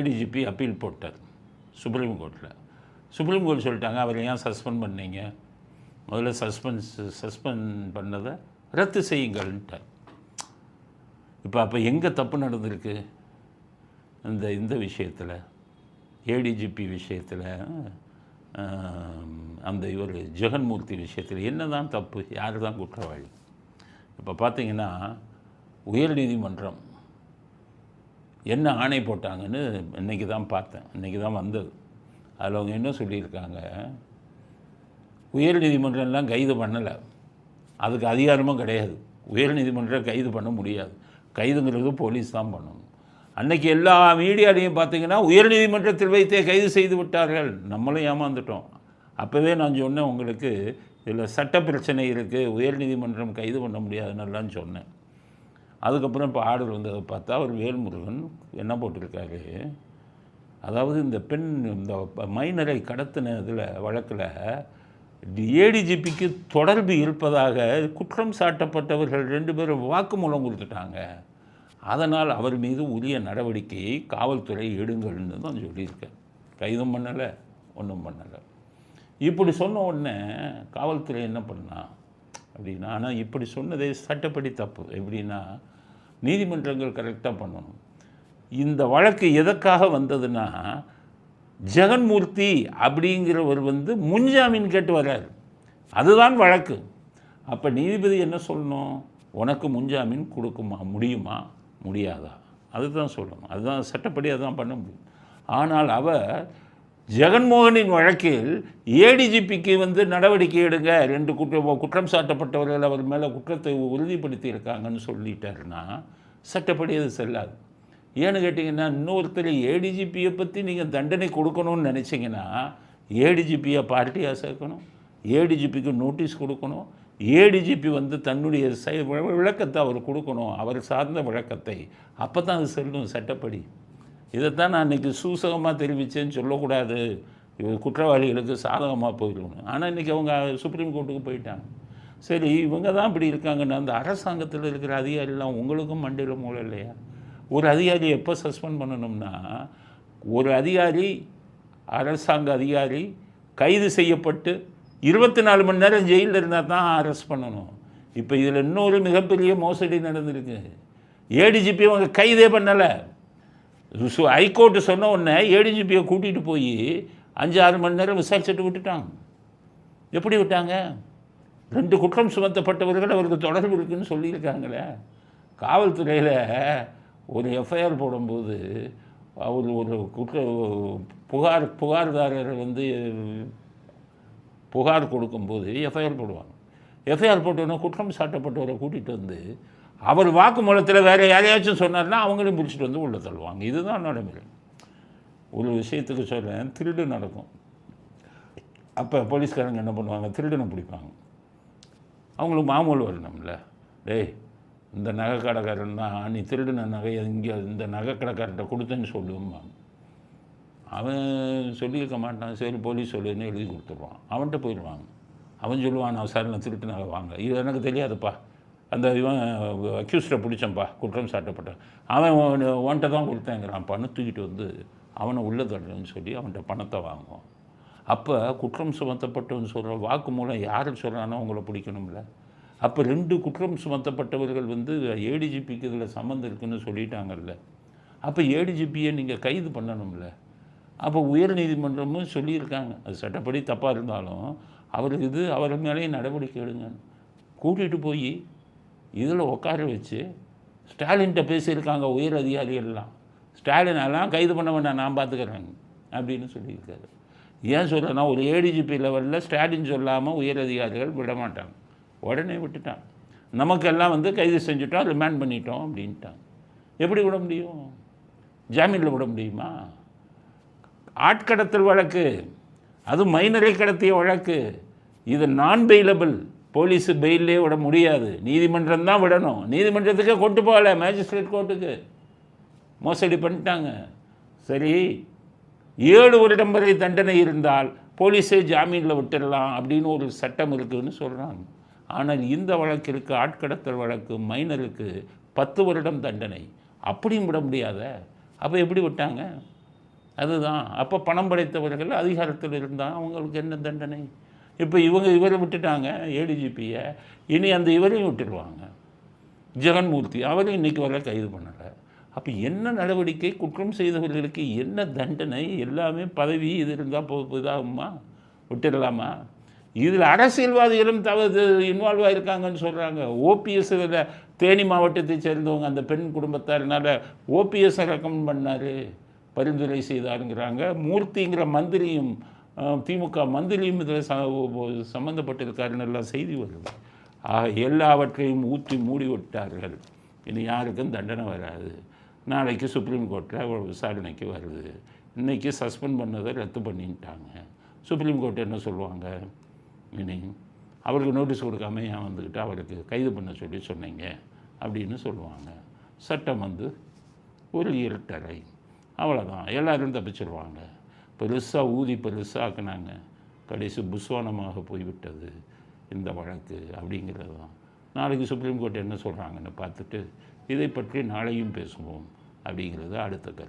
ADGP appeal போட்டார் supreme கோர்ட்டில் supreme court சொல்லிட்டாங்க அவரை ஏன் சஸ்பெண்ட் பண்ணீங்க? முதல்ல சஸ்பென்ஸ் சஸ்பெண்ட் பண்ணதை ரத்து செய்யுங்கள்ன்ட்டார். இப்போ அப்போ எங்கே தப்பு நடந்திருக்கு? இந்த இந்த விஷயத்தில் ஏடிஜிபி விஷயத்தில் அந்த இவர் ஜெகன்மூர்த்தி விஷயத்தில் என்ன தான் தப்பு? யார் தான் குற்றவாளி? இப்போ பார்த்தீங்கன்னா உயர்நீதிமன்றம் என்ன ஆணை போட்டாங்கன்னு இன்றைக்கி தான் பார்த்தேன். இன்றைக்கி தான் வந்தது. அதில் அவங்க என்ன சொல்லியிருக்காங்க? உயர்நீதிமன்றம்லாம் கைது பண்ணலை. அதுக்கு அதிகாரமும் கிடையாது. உயர்நீதிமன்றம் கைது பண்ண முடியாது. கைதுங்கிறது போலீஸ் தான் பண்ணணும். அன்னைக்கு எல்லா மீடியாலையும் பார்த்தீங்கன்னா உயர்நீதிமன்றத்தில் வைத்தே கைது செய்து விட்டார்கள். நம்மளும் ஏமாந்துட்டோம். அப்போவே நான் சொன்னேன் உங்களுக்கு இதில் சட்ட பிரச்சனை இருக்குது உயர்நீதிமன்றம் கைது பண்ண முடியாதுன்னெல்லாம் சொன்னேன். அதுக்கப்புறம் இப்போ ஆர்டர் வந்ததை பார்த்தா அவர் வேல்முருகன் என்ன போட்டிருக்காரு? அதாவது இந்த பெண் இந்த மைனரை கடத்தின இதில் வழக்கில் ஏடிஜிபிக்கு தொடர்பு இருப்பதாக குற்றம் சாட்டப்பட்டவர்கள் ரெண்டு பேரும் வாக்குமூலம் கொடுத்துட்டாங்க. அதனால் அவர் மீது உரிய நடவடிக்கையை காவல்துறை எடுங்கள்னு தான் சொல்லியிருக்கேன் கைதும் பண்ணலை ஒன்றும் பண்ணலை. இப்படி சொன்ன உடனே காவல்துறை என்ன பண்ணால் அப்படின்னா ஆனால் இப்படி சொன்னதே சட்டப்படி தப்பு. எப்படின்னா நீதிமன்றங்கள் கரெக்டாக பண்ணணும். இந்த வழக்கு எதற்காக வந்ததுன்னா ஜெகன்மூர்த்தி அப்படிங்கிறவர் வந்து முன்ஜாமீன் கேட்டு வர்றார். அதுதான் வழக்கு. அப்போ நீதிபதி என்ன சொல்லணும்? உனக்கு முன்ஜாமீன் கொடுக்குமா? முடியுமா? முடியாதா? அதுதான் சொல்லணும். அதுதான் சட்டப்படி அதுதான் பண்ண முடியும். ஆனால் அவர் ஜெகன்மோகனின் வழக்கில் ஏடிஜிபிக்கு வந்து நடவடிக்கை எடுங்க. ரெண்டு குற்ற குற்றம் சாட்டப்பட்டவர்கள் அவர் மேலே குற்றத்தை உறுதிப்படுத்தி இருக்காங்கன்னு சொல்லிட்டாருன்னா சட்டப்படி அது செல்லாது. ஏன்னு கேட்டிங்கன்னா இன்னொருத்தர் ஏடிஜிபியை பற்றி நீங்கள் தண்டனை கொடுக்கணும்னு நினச்சிங்கன்னா ஏடிஜிபியை பார்ட்டியாக சேர்க்கணும். ஏடிஜிபிக்கு நோட்டீஸ் கொடுக்கணும். ஏடிஜிபி வந்து தன்னுடைய சை விளக்கத்தை அவர் கொடுக்கணும். அவர் சார்ந்த விளக்கத்தை அப்போ தான் அது செல்லும் சட்டப்படி. இதைத்தான் நான் இன்றைக்கி சூசகமாக தெரிவித்தேன்னு சொல்லக்கூடாது. குற்றவாளிகளுக்கு சாதகமாக போயிடணும் ஆனால் இன்றைக்கி அவங்க சுப்ரீம் கோர்ட்டுக்கு போயிட்டாங்க. சரி இவங்க தான் இப்படி இருக்காங்கன்னா அந்த அரசாங்கத்தில் இருக்கிற அதிகாரிலாம் உங்களுக்கும் மண்டையில் மூளை இல்லையா? ஒரு அதிகாரி எப்போ சஸ்பெண்ட் பண்ணணும்னா ஒரு அதிகாரி அரசாங்க அதிகாரி கைது செய்யப்பட்டு இருபத்தி நாலு மணி நேரம் ஜெயிலில் இருந்தால் தான் அரெஸ்ட் பண்ணணும். இப்போ இதில் இன்னொரு மிகப்பெரிய மோசடி நடந்திருக்கு. ஏடிஜிபி அவங்க கைதே பண்ணலை. சு ஹைகோர்ட்டு சொன்ன உடனே ஏடிஜிபியை கூட்டிகிட்டு போய் அஞ்சு ஆறு மணி நேரம் விசாரிச்சுட்டு விட்டுட்டாங்க. எப்படி விட்டாங்க? ரெண்டு குற்றம் சுமத்தப்பட்டவர்கள் அவருக்கு தொடர்பு இருக்குன்னு சொல்லியிருக்காங்களே. காவல்துறையில் ஒரு எஃப்ஐஆர் போடும்போது அவர் ஒரு குற்ற புகார் புகார்தாரர் வந்து புகார் கொடுக்கும்போது எஃப்ஐஆர் போடுவாங்க. எஃப்ஐஆர் போட்டோன்னே குற்றம் சாட்டப்பட்டவரை கூட்டிகிட்டு வந்து அவர் வாக்குமூலத்தில் வேறு யாரையாச்சும் சொன்னார்னா அவங்களையும் பிடிச்சிட்டு வந்து உள்ளே தள்ளுவாங்க. இதுதான் நடைமுறை ஒரு விஷயத்துக்கு சொல்கிறேன் திருடு நடக்கும். அப்போ போலீஸ்காரங்க என்ன பண்ணுவாங்க? திருடனை பிடிப்பாங்க. அவங்களுக்கு மாமூல் வரணும்ல. டேய் இந்த நகை கடைக்காரன் தான் நீ திருடின நகையை இங்கே இந்த நகை கடைக்காரர்கிட்ட கொடுத்தேன்னு சொல்லுவான் அவன் சொல்லியிருக்க மாட்டான். சரி போலீஸ் சொல்லுன்னு எழுதி கொடுத்துருவான் அவன்கிட்ட போயிடுவாங்க. அவன் சொல்லுவான் நான் சார் நான் திருட்டு நகை வாங்க. இது எனக்கு தெரியாதுப்பா. அந்த இவன் அக்யூஸ்டை பிடிச்சம்பா குற்றம் சாட்டப்பட்டான் அவன் உன்கிட்ட தான் கொடுத்தேங்கிறான் பணம் தூக்கிட்டு வந்து அவனை உள்ள தள்ளுன்னு சொல்லி அவன்கிட்ட பணத்தை வாங்குவான். அப்போ குற்றம் சுமத்தப்பட்டவன் சொல்கிற வாக்கு மூலம் யார் சொல்கிறானோ அவங்கள பிடிக்கணும்ல. அப்போ ரெண்டு குற்றம் சுமத்தப்பட்டவர்கள் வந்து ஏடிஜிபிக்கு இதில் சம்மந்தம் இருக்குன்னு சொல்லிட்டாங்கல்ல. அப்போ ஏடிஜிபியை நீங்கள் கைது பண்ணணும்ல. அப்போ உயர் நீதிமன்றமும் சொல்லியிருக்காங்க. அது சட்டப்படி தப்பாக இருந்தாலும் அவர் இது அவர் மேலேயும் நடவடிக்கை எடுங்க கூட்டிகிட்டு போய் இதில் உட்கார வச்சு ஸ்டாலின்கிட்ட பேசியிருக்காங்க உயர் அதிகாரிகள்லாம். ஸ்டாலினெல்லாம் கைது பண்ண வேண்டாம் நான் பார்த்துக்கிறேன் அப்படின்னு சொல்லியிருக்காரு. ஏன் சொல்கிறேன்னா ஒரு ஏடிஜிபி லெவலில் ஸ்டாலின் சொல்லாமல் உயர் அதிகாரிகள் விட மாட்டாங்க. உடனே விட்டுட்டான் நமக்கெல்லாம் வந்து கைது செஞ்சுட்டோம் ரிமாண்ட் பண்ணிட்டோம் அப்படின்ட்டாங்க. எப்படி விட முடியும்? ஜாமீனில் விட முடியுமா? ஆட்கடத்தல் வழக்கு அது மைனரை கடத்திய வழக்கு இது நான் பெயிலபிள் போலீஸு பெயிலே விட முடியாது. நீதிமன்றம் தான் விடணும். நீதிமன்றத்துக்கே கொண்டு போகல மேஜிஸ்ட்ரேட் கோர்ட்டுக்கு மோசடி பண்ணிட்டாங்க. சரி ஏழு வருடம் வரை தண்டனை இருந்தால் போலீஸே ஜாமீனில் விட்டுடலாம் அப்படின்னு ஒரு சட்டம் இருக்குதுன்னு சொல்கிறாங்க ஆனால் இந்த வழக்கிற்கு ஆட்கடத்தல் வழக்கு மைனருக்கு பத்து வருடம் தண்டனை. அப்படியும் விட முடியாத. அப்போ எப்படி விட்டாங்க? அதுதான். அப்போ பணம் படைத்தவர்கள் அதிகாரத்தில் இருந்தால் அவங்களுக்கு என்ன தண்டனை? இப்போ இவங்க இவரை விட்டுட்டாங்க ஏடிஜிபியை இனி அந்த இவரையும் விட்டுருவாங்க. ஜெகன்மூர்த்தி அவரையும் இன்னைக்கு வரை கைது பண்ணலை. அப்போ என்ன நடவடிக்கை குற்றம் செய்தவர்களுக்கு என்ன தண்டனை எல்லாமே பதவி இது இருந்தால் போ இதாகுமா? விட்டுடலாமா இதில் அரசியல்வாதிகளும் தவறு இன்வால்வ் ஆகிருக்காங்கன்னு சொல்கிறாங்க ஓபிஎஸ் இதில் தேனி மாவட்டத்தை சேர்ந்தவங்க அந்த பெண் குடும்பத்தாருனால ஓபிஎஸ் ரெக்கமெண்ட் பண்ணார் பரிந்துரை செய்தாருங்கிறாங்க. மூர்த்திங்கிற மந்திரியும் திமுக மந்திரியும் இதில் ச சம்மந்தப்பட்டிருக்காருன்னு எல்லாம் செய்தி வருது ஆக எல்லாவற்றையும் ஊற்றி மூடி விட்டார்கள் இனி யாருக்கும் தண்டனை வராது. நாளைக்கு சுப்ரீம் கோர்ட்டில் விசாரணைக்கு வருது. இன்றைக்கி சஸ்பெண்ட் பண்ணதை ரத்து பண்ணிட்டாங்க. சுப்ரீம் கோர்ட் என்ன சொல்லுவாங்க? இனி அவருக்கு நோட்டீஸ் கொடுக்காம ஏன் வந்துக்கிட்டு அவருக்கு கைது பண்ண சொல்லி சொன்னீங்க? அப்படின்னு சொல்லுவாங்க. சட்டம் வந்து ஒரு இருட்டறை. அவ்வளோதான் எல்லோரும் தப்பிச்சிருவாங்க. பெருசாக ஊதி பெருசாக்குனாங்க கடைசி புஸ்வானமாக போய்விட்டது இந்த வழக்கு அப்படிங்கிறது தான் நாளைக்கு சுப்ரீம் கோர்ட் என்ன சொல்கிறாங்கன்னு பார்த்துட்டு இதை பற்றி நாளையும் பேசுவோம் அப்படிங்கிறது அடுத்த கருத்து.